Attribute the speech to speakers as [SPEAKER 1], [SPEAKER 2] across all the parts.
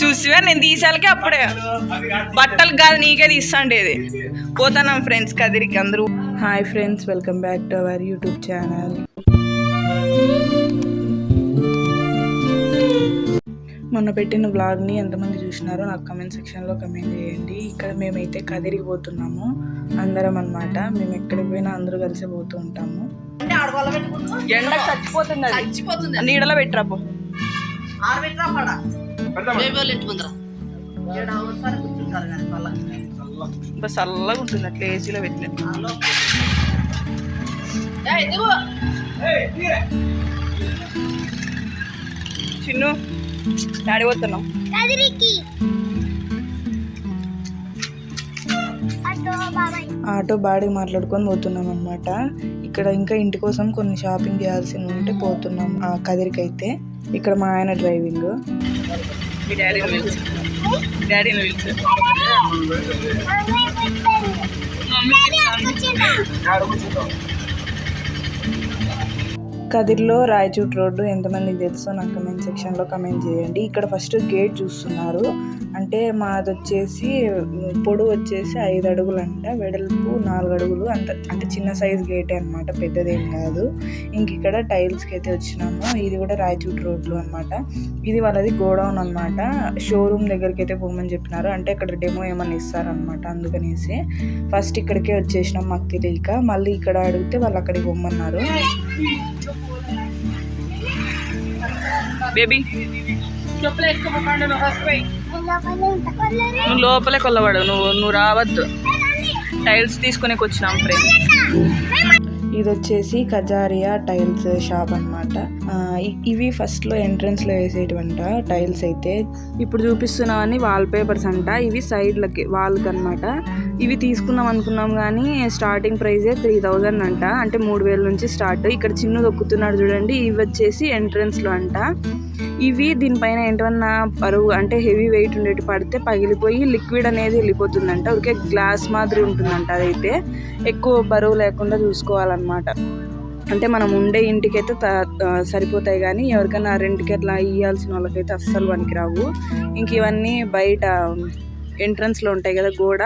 [SPEAKER 1] చూసివా? నేను తీసాలకి అప్పుడే. బట్టలు కాదు నీకే తీస్తాండేది. పోతాను ఫ్రెండ్స్ కదిరికి అందరూ. Hi friends welcome back to our YouTube channel. మొన్న పెట్టిన వ్లాగ్ని ఎంతమంది చూసినారో నాకు కమెంట్ సెక్షన్లో కమెంట్ చేయండి. ఇక్కడ మేమైతే కదిరికి పోతున్నాము. అందరం అన్నమాట. మేము ఎక్కడికి పోయినా అందరూ కలిసి పోతూ ఉంటాము. ఎండ. చచ్చిపోతుంది నీడలో పెట్టరాపో
[SPEAKER 2] పడ కూర్చుంటారు కానీ
[SPEAKER 1] ఇంకా చల్లగా ఉంటుంది అట్లా ఏసీలో పెట్టిన. చిన్ను డాడీ ఆటో బాడీ మాట్లాడుకొని పోతున్నాం అనమాట ఇక్కడ ఇంకా ఇంటి కోసం కొన్ని షాపింగ్ చేయాల్సి ఉంటే పోతున్నాం ఆ కదిరికైతే ఇక్కడ మా ఆయన డ్రైవింగ్ డాడీని పిలిచి కదిర్లో రాయచూట్ రోడ్డు ఎంతమందికి తెలుసో నాకు కమెంట్ సెక్షన్లో కమెంట్ చేయండి. ఇక్కడ ఫస్ట్ గేట్ చూస్తున్నారు. అంటే మాది వచ్చేసి పొడవు వచ్చేసి ఐదు అడుగులు అంట వెడల్పు నాలుగు అడుగులు. అంత అంటే చిన్న సైజ్ గేటే అనమాట పెద్దదేం కాదు. ఇంక ఇక్కడ టైల్స్కి అయితే వచ్చినాము. ఇది కూడా రాయచూట్ రోడ్లు అనమాట ఇది వాళ్ళది గోడౌన్ అనమాట షోరూమ్ దగ్గరికి అయితే పోమని చెప్పినారు. అంటే ఇక్కడ డెమో ఏమన్నా ఇస్తారనమాట అందుకనేసి ఫస్ట్ ఇక్కడికే వచ్చేసినాం మాకు తెలియక మళ్ళీ ఇక్కడ అడిగితే వాళ్ళు అక్కడికి పొమ్మన్నారు బేబీ. నువ్వు లోపలే కొల్లవాడు నువ్వు నువ్వు రావద్దు. టైల్స్ తీసుకునే వచ్చినాం ఫ్రెండ్స్ ఇది వచ్చేసి కజారియా టైల్స్ షాప్ అనమాట ఇవి ఫస్ట్లో వేసేటువంటి లో టైల్స్ అయితే. ఇప్పుడు చూపిస్తున్నామని వాల్ పేపర్స్ అంట. ఇవి సైడ్లకి వాల్కి అనమాట ఇవి తీసుకుందాం అనుకున్నాం కానీ స్టార్టింగ్ ప్రైజే త్రీ థౌజండ్ అంట. అంటే మూడు వేల నుంచి స్టార్ట్ ఇక్కడ చిన్న దొక్కుతున్నాడు చూడండి ఇవి వచ్చేసి ఎంట్రన్స్లో అంట. ఇవి దీనిపైన ఏంటన్నా బరువు అంటే హెవీ వెయిట్ ఉండేటి పడితే పగిలిపోయి లిక్విడ్ అనేది వెళ్ళిపోతుందంట. ఊరికే గ్లాస్ మాదిరి ఉంటుందంట అదైతే. ఎక్కువ బరువు లేకుండా చూసుకోవాలన్నమాట. అంటే మనం ఉండే ఇంటికైతే సరిపోతాయి కానీ ఎవరికైనా రెంట్కి అట్లా ఇవ్వాల్సిన వాళ్ళకైతే అస్సలు పనికిరావు. ఇంక ఇవన్నీ బయట ఎంట్రన్స్లో ఉంటాయి కదా గోడ.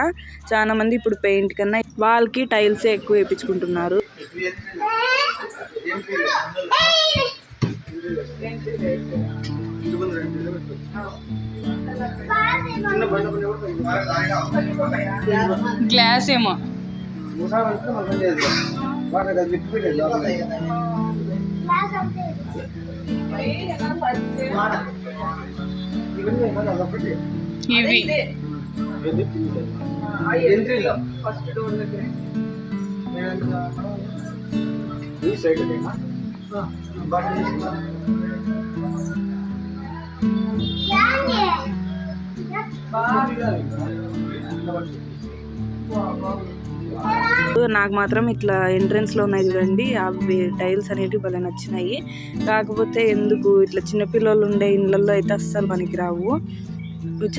[SPEAKER 1] చాలా మంది ఇప్పుడు పెయింట్ కన్నా వాళ్ళకి టైల్సే ఎక్కువ వేయించుకుంటున్నారు. గ్లాస్ ఏమో. ఇవి. నాకు మాత్రం ఇట్లా ఎంట్రన్స్లో ఉన్నాయి చూడండి. అవి టైల్స్ అనేటివి భలే నచ్చినాయి. కాకపోతే ఎందుకు ఇట్లా చిన్నపిల్లలు ఉండే ఇళ్ళల్లో అయితే అస్సలు పనికిరావు.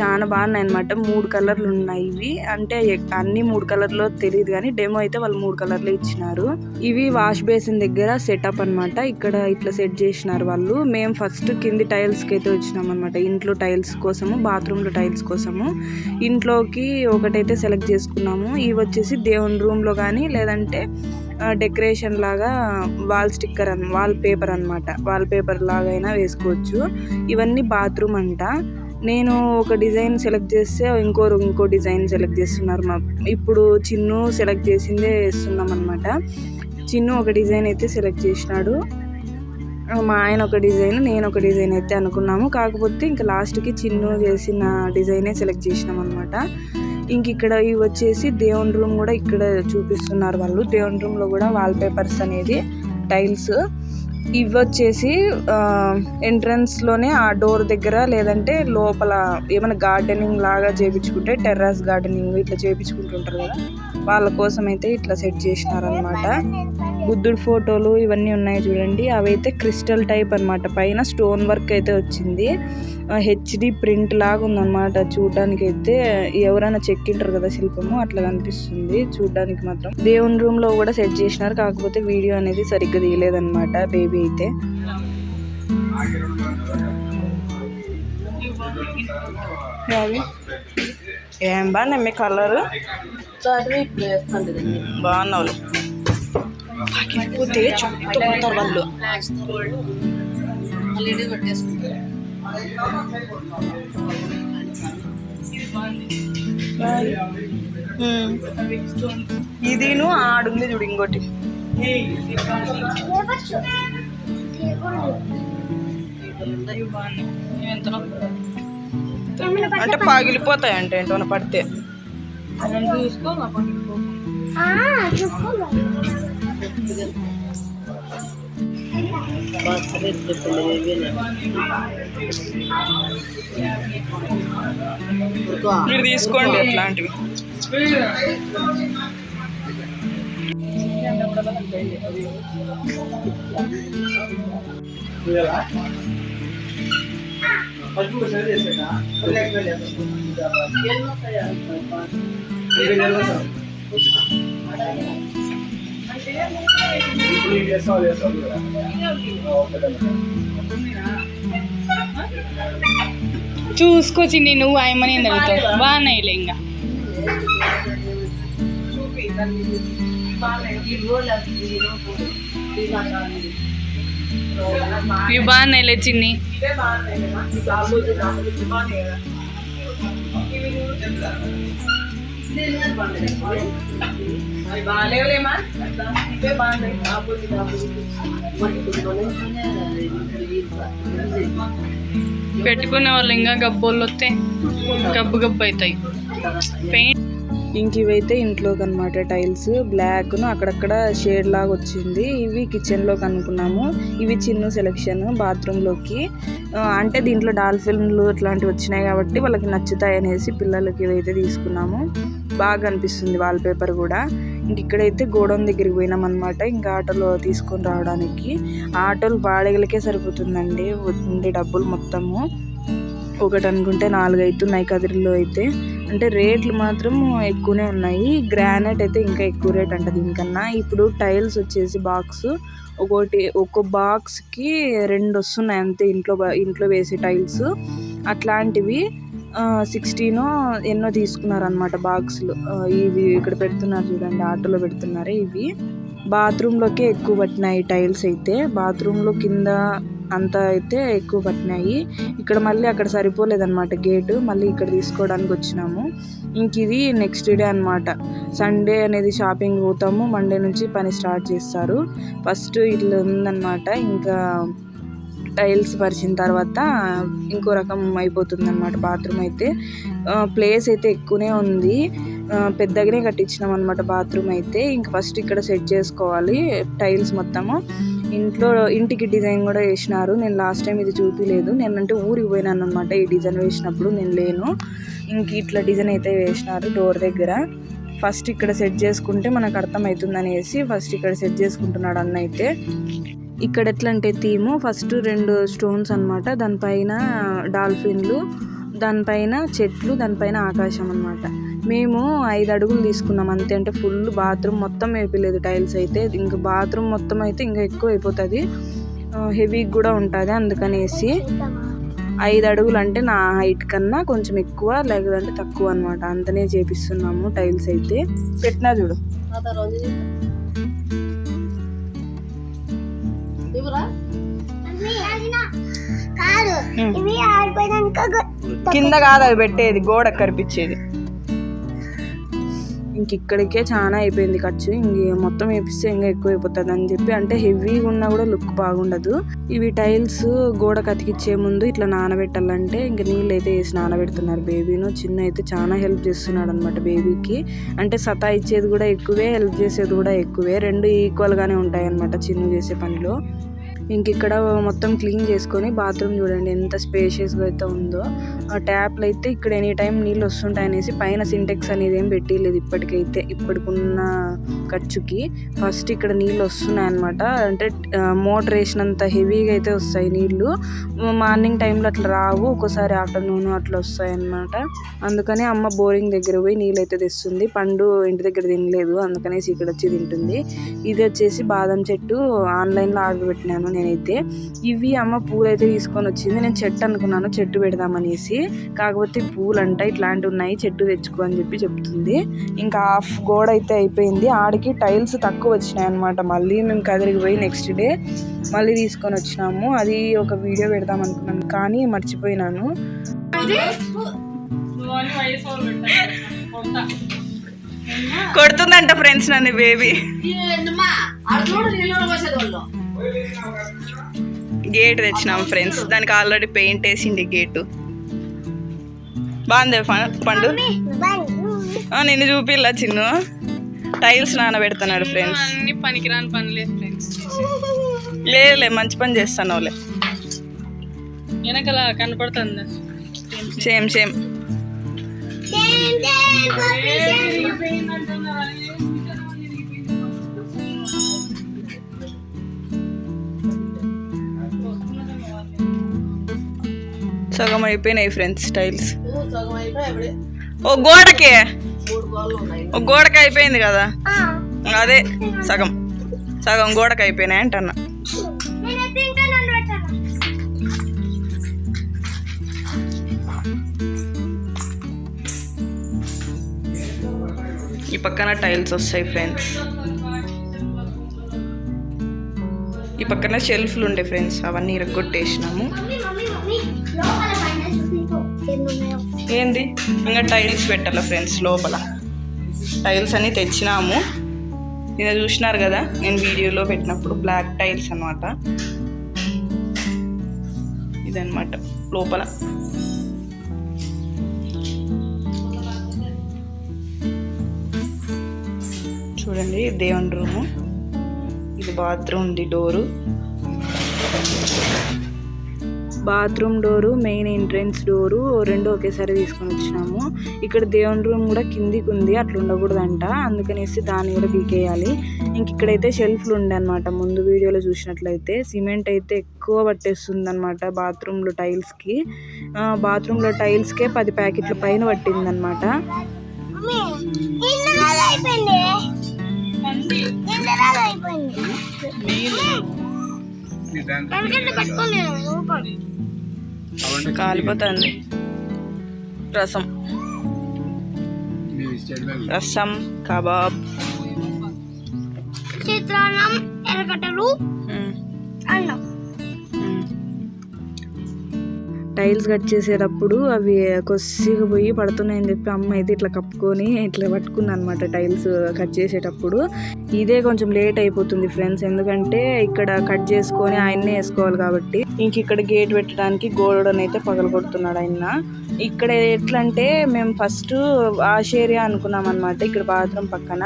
[SPEAKER 1] చాలా బాగున్నాయి అనమాట మూడు కలర్లు ఉన్నాయి ఇవి. అంటే అన్ని మూడు కలర్లో తెలియదు కానీ డెమో అయితే వాళ్ళు మూడు కలర్లు ఇచ్చినారు. ఇవి వాష్ బేసిన్ దగ్గర సెటప్ అన్నమాట. ఇక్కడ ఇట్లా సెట్ చేసినారు వాళ్ళు. మేము ఫస్ట్ కింది టైల్స్కి అయితే వచ్చినాం అనమాట ఇంట్లో టైల్స్ కోసము బాత్రూంలో టైల్స్ కోసము. ఇంట్లోకి ఒకటైతే సెలెక్ట్ చేసుకున్నాము. ఇవి వచ్చేసి దేవుని రూమ్లో కానీ లేదంటే డెకరేషన్ లాగా వాల్ స్టిక్కర్ అన్ వాల్ పేపర్ అనమాట వాల్ పేపర్ లాగా అయినా వేసుకోవచ్చు. ఇవన్నీ బాత్రూమ్ అంట. నేను ఒక డిజైన్ సెలెక్ట్ చేస్తే ఇంకోరు ఇంకో డిజైన్ సెలెక్ట్ చేస్తున్నారు మా ఇప్పుడు చిన్ను సెలెక్ట్ చేసిందే వేస్తున్నాం అనమాట చిన్ను ఒక డిజైన్ అయితే సెలెక్ట్ చేసినాడు. మా ఆయన ఒక డిజైన్ నేను ఒక డిజైన్ అయితే అనుకున్నాము. కాకపోతే ఇంకా లాస్ట్కి చిన్ను చేసిన డిజైనే సెలెక్ట్ చేసినాం అనమాట ఇంక ఇక్కడ ఇవి వచ్చేసి దేవుని రూమ్ కూడా ఇక్కడ చూపిస్తున్నారు వాళ్ళు. దేవుని రూమ్లో కూడా వాల్ పేపర్స్ అనేది టైల్స్. ఇవి వచ్చేసి ఎంట్రన్స్లోనే ఆ డోర్ దగ్గర లేదంటే లోపల ఏమైనా గార్డెనింగ్ లాగా చేపించుకుంటే టెర్రస్ గార్డెనింగ్ ఇట్లా చేపించుకుంటుంటారు కదా వాళ్ళ కోసం అయితే ఇట్లా సెట్ చేసినారనమాట బుద్ధుడు ఫోటోలు ఇవన్నీ ఉన్నాయి చూడండి. అవైతే క్రిస్టల్ టైప్ అన్నమాట. పైన స్టోన్ వర్క్ అయితే వచ్చింది. హెచ్డి ప్రింట్ లాగా ఉందన్నమాట. చూడడానికి అయితే ఎవరైనా చెక్కింటారు కదా శిల్పము అట్లా కనిపిస్తుంది చూడడానికి మాత్రం. దేవుని రూమ్లో కూడా సెట్ చేసినారు. కాకపోతే వీడియో అనేది సరిగ్గా తీయలేదన్నమాట. బేబీ అయితే. ఏం బాగున్నాయి మీ కలర్. బాగున్నావు పగిలిపోతే చుట్టుకుంటారు వాళ్ళు. ఇదిను ఆడుంది చూడు ఇంకోటి. అంటే పగిలిపోతాయి అంటే ఏంటో పడితే. మీరు తీసుకోండి అట్లాంటివి.
[SPEAKER 3] చూసుకోచి నువ్వు ఆయమని అడుగుతావు? బాగున్నాయిలే ఇంకా. ఇవి బాగున్నాయిలే చిన్ని పెట్టుకునే వాళ్ళు ఇంకా గబ్బోళ్ళు వస్తే గబ్బు గబ్బు అవుతాయి. పెయింట్
[SPEAKER 1] ఇంక ఇవైతే ఇంట్లోకి అనమాట టైల్స్. బ్లాక్ అక్కడక్కడ షేడ్ లాగా వచ్చింది. ఇవి కిచెన్లో కనుక్కున్నాము. అనుకున్నాము ఇవి చిన్న సెలెక్షన్ బాత్రూంలోకి. అంటే దీంట్లో డాల్ఫిన్లు ఇట్లాంటివి వచ్చినాయి కాబట్టి వాళ్ళకి నచ్చుతాయి అనేసి పిల్లలకి ఇవైతే తీసుకున్నాము. బాగా అనిపిస్తుంది వాల్ పేపర్ కూడా. ఇంక ఇక్కడైతే గోడౌన్ దగ్గరికి పోయినాం అనమాట ఇంకా ఆటోలో తీసుకొని రావడానికి. ఆటోలు బాడగలకే సరిపోతుందండి. ఉండే డబ్బులు మొత్తము. ఒకటి అనుకుంటే నాలుగు అవుతున్నాయి కదిరిలో అయితే. అంటే రేట్లు మాత్రం ఎక్కువనే ఉన్నాయి. గ్రానైట్ అయితే ఇంకా ఎక్కువ రేట్ అంట దీనికన్నా. ఇప్పుడు టైల్స్ వచ్చేసి బాక్స్ ఒకటి ఒక్కో బాక్స్కి రెండు వస్తున్నాయి అంతే ఇంట్లో ఇంట్లో వేసే టైల్స్. అట్లాంటివి సిక్స్టీన్ ఎన్నో తీసుకున్నారు అనమాట బాక్సులు ఇవి ఇక్కడ పెడుతున్నారు చూడండి ఆటోలో పెడుతున్నారు ఇవి. బాత్రూంలోకే ఎక్కువ పట్టినాయి టైల్స్ అయితే. బాత్రూంలో కింద అంతా అయితే ఎక్కువ పట్టినాయి. ఇక్కడ మళ్ళీ అక్కడ సరిపోలేదన్నమాట గేటు. మళ్ళీ ఇక్కడ తీసుకోవడానికి వచ్చినాము. ఇంక ఇది నెక్స్ట్ డే అన్నమాట. సండే అనేది షాపింగ్ పోతాము. మండే నుంచి పని స్టార్ట్ చేస్తారు. ఫస్ట్ ఇట్లా ఉందన్నమాట. ఇంకా టైల్స్ పరిచిన తర్వాత ఇంకో రకం అయిపోతుంది అనమాట బాత్రూమ్ అయితే ప్లేస్ అయితే ఎక్కువనే ఉంది. పెద్దగానే కట్టించినాం అనమాట బాత్రూమ్ అయితే. ఇంక ఫస్ట్ ఇక్కడ సెట్ చేసుకోవాలి. టైల్స్ మొత్తము. ఇంట్లో ఇంటికి డిజైన్ కూడా వేసినారు. నేను లాస్ట్ టైం ఇది చూపించలేదు నేను అంటే ఊరికి పోయినాను అనమాట ఈ డిజైన్ వేసినప్పుడు. నేను లేను. ఇంక ఇట్లా డిజైన్ అయితే వేసినారు డోర్ దగ్గర. ఫస్ట్ ఇక్కడ సెట్ చేసుకుంటే మనకు అర్థమవుతుంది అనేసి ఫస్ట్ ఇక్కడ సెట్ చేసుకుంటున్నాడు అన్న అయితే. ఇక్కడ ఎట్లా అంటే థీము ఫస్ట్ రెండు స్టోన్స్ అన్నమాట. దానిపైన డాల్ఫిన్లు దానిపైన చెట్లు దానిపైన ఆకాశం అన్నమాట. మేము ఐదు అడుగులు తీసుకున్నాం. అంతే అంటే ఫుల్ బాత్రూమ్ మొత్తం వేయలేదు టైల్స్ అయితే. ఇంకా బాత్రూమ్ మొత్తం అయితే ఇంకా ఎక్కువ అయిపోతుంది. హెవీ కూడా ఉంటుంది అందుకనేసి ఐదు అడుగులు అంటే నా హైట్ కన్నా కొంచెం ఎక్కువ లేదంటే తక్కువ అనమాట అంతనే చేపిస్తున్నాము టైల్స్ అయితే. పెట్టినా చూడు.
[SPEAKER 4] కాదు
[SPEAKER 1] కింద కాదు అది పెట్టేది గోడ కనిపించేది ఇంక ఇక్కడికే చాలా అయిపోయింది ఖర్చు. ఇంక మొత్తం వేపిస్తే ఇంకా ఎక్కువ అయిపోతుంది అని చెప్పి అంటే హెవీగా ఉన్నా కూడా లుక్ బాగుండదు. ఇవి టైల్స్ గోడ కతికిచ్చే ముందు ఇట్లా నానబెట్టాలంటే ఇంక నీళ్ళు అయితే వేసి నానబెడుతున్నారు బేబీను. చిన్న అయితే చాలా హెల్ప్ చేస్తున్నాడు అనమాట బేబీకి. అంటే సతా ఇచ్చేది కూడా ఎక్కువే హెల్ప్ చేసేది కూడా ఎక్కువే. రెండు ఈక్వల్గానే ఉంటాయి అనమాట చిన్న చేసే పనిలో. ఇంక ఇక్కడ మొత్తం క్లీన్ చేసుకొని బాత్రూమ్ చూడండి ఎంత స్పేషియస్గా అయితే ఉందో. ఆ ట్యాప్లు అయితే ఇక్కడ ఎనీ టైం నీళ్ళు వస్తుంటాయి అనేసి పైన సింటెక్స్ అనేది ఏం పెట్టలేదు ఇప్పటికైతే ఇప్పటికున్న ఖర్చుకి. ఫస్ట్ ఇక్కడ నీళ్ళు వస్తున్నాయి అనమాట అంటే మోటర్ వేసినంత హెవీగా అయితే వస్తాయి నీళ్ళు. మార్నింగ్ టైంలో అట్లా రావు ఒక్కోసారి ఆఫ్టర్నూన్ అట్లా వస్తాయి అనమాట అందుకని అమ్మ బోరింగ్ దగ్గర పోయి నీళ్ళు అయితే తెస్తుంది. పండు ఇంటి దగ్గర తినలేదు అందుకనేసి ఇక్కడ వచ్చి తింటుంది. ఇది వచ్చేసి బాదం చెట్టు ఆన్లైన్లో ఆర్డర్ పెట్టినాను. నేనైతే ఇవి అమ్మ పూలు అయితే తీసుకొని వచ్చింది. నేను చెట్టు అనుకున్నాను చెట్టు పెడదామనేసి. కాకపోతే పూలు అంట ఇట్లాంటివి ఉన్నాయి చెట్టు తెచ్చుకో అని చెప్పి చెప్తుంది. ఇంకా హాఫ్ గోడ అయితే అయిపోయింది. ఆడికి టైల్స్ తక్కువ వచ్చినాయి అనమాట మళ్ళీ మేము కదిరికి పోయి నెక్స్ట్ డే మళ్ళీ తీసుకొని వచ్చినాము. అది ఒక వీడియో పెడదాం అనుకున్నాను కానీ మర్చిపోయినాను. కొడుతుందంట ఫ్రెండ్స్ నన్ను బేబీ. గేట్ తెచ్చినాము ఫ్రెండ్స్ దానికి ఆల్రెడీ పెయింట్ వేసింది గేటు బాగుంది ప- పండు ఆ, నిన్ను చూపిల్లా చిన్ను టైల్స్ నానబెడుతున్నాడు ఫ్రెండ్స్
[SPEAKER 3] అన్ని పనికిరాని పనులే ఫ్రెండ్స్
[SPEAKER 1] లేదులే మంచి పని చేస్తాను వాళ్ళే
[SPEAKER 3] వెనకలా కనపడుతుంది
[SPEAKER 1] సేమ్ సేమ్ సగం అయిపోయినాయి ఫ్రెండ్స్ టైల్స్ ఓ గోడకే? ఒక గోడకి అయిపోయింది కదా? అదే సగం. సగం గోడకి అయిపోయినాయి అంటన్నా. ఈ పక్కన టైల్స్ వస్తాయి ఫ్రెండ్స్ ఈ పక్కన షెల్ఫ్లు ఉండే ఫ్రెండ్స్ అవన్నీ ఇరగొట్టేసినాము. ఏంది? ఇంకా టైల్స్ పెట్టాలి ఫ్రెండ్స్ లోపల? టైల్స్ అన్ని తెచ్చినాము. నిన్న చూసినారు కదా నేను వీడియోలో పెట్టినప్పుడు బ్లాక్ టైల్స్ అన్నమాట. ఇదనమాట లోపల. చూడండి దేవుని రూము. ఇది బాత్రూమ్ది door. Bathroom door main entrance door రెండు ఒకేసారి తీసుకొని వచ్చినాము. ఇక్కడ దేవుని రూమ్ కూడా కిందికి ఉంది అట్లా ఉండకూడదంట. అందుకనేసి దాన్ని కూడా పీకేయాలి. ఇంక ఇక్కడైతే షెల్ఫ్లు ఉండే అనమాట ముందు వీడియోలో చూసినట్లయితే సిమెంట్ అయితే ఎక్కువ పట్టేస్తుంది అనమాట బాత్రూంలో టైల్స్కి బాత్రూంలో టైల్స్కే పది ప్యాకెట్ల పైన పట్టింది అనమాట కాలిపోతుంది. రసం. రసం. కబాబ్.
[SPEAKER 4] చిత్రాన్నం ఎర్రగడ్డలు
[SPEAKER 1] మ్మ్.
[SPEAKER 4] అన్నం.
[SPEAKER 1] టైల్స్ కట్ చేసేటప్పుడు అవి కొద్దిగా పోయి పడుతున్నాయని చెప్పి అమ్మ అయితే ఇట్లా కప్పుకొని ఇట్లా పట్టుకుంది అనమాట టైల్స్ కట్ చేసేటప్పుడు. ఇదే కొంచెం లేట్ అయిపోతుంది ఫ్రెండ్స్. ఎందుకంటే ఇక్కడ కట్ చేసుకొని ఆయన్నే వేసుకోవాలి కాబట్టి. ఇంక ఇక్కడ గేట్ పెట్టడానికి గోడని అయితే పగలగొడుతున్నాడు ఆయన. ఇక్కడ ఎట్లా అంటే మేము ఫస్ట్ వాష్ ఏరియా అనుకున్నాం అనమాట ఇక్కడ బాత్రూమ్ పక్కన.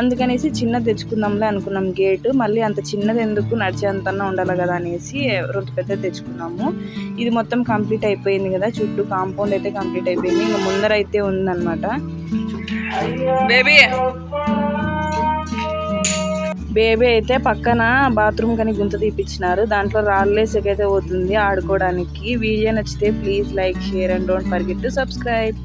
[SPEAKER 1] అందుకనేసి చిన్నది తెచ్చుకుందాంలే అనుకున్నాం గేట్. మళ్ళీ అంత చిన్నది ఎందుకు నడిచేంత ఉండాలి కదా అనేసి రెండు పెద్ద తెచ్చుకున్నాము. ఇది మొత్తం కంప్లీట్ అయిపోయింది కదా చుట్టూ కాంపౌండ్ అయితే కంప్లీట్ అయిపోయింది. ఇంకా ముందర అయితే ఉందన్నమాట. బేబీ బేబీ అయితే పక్కన బాత్రూమ్ కని గుంత తీపిచ్చినారు. దాంట్లో రాళ్ళేసకైతే పోతుంది ఆడుకోవడానికి. వీడియో నచ్చితే please like share and don't forget to subscribe.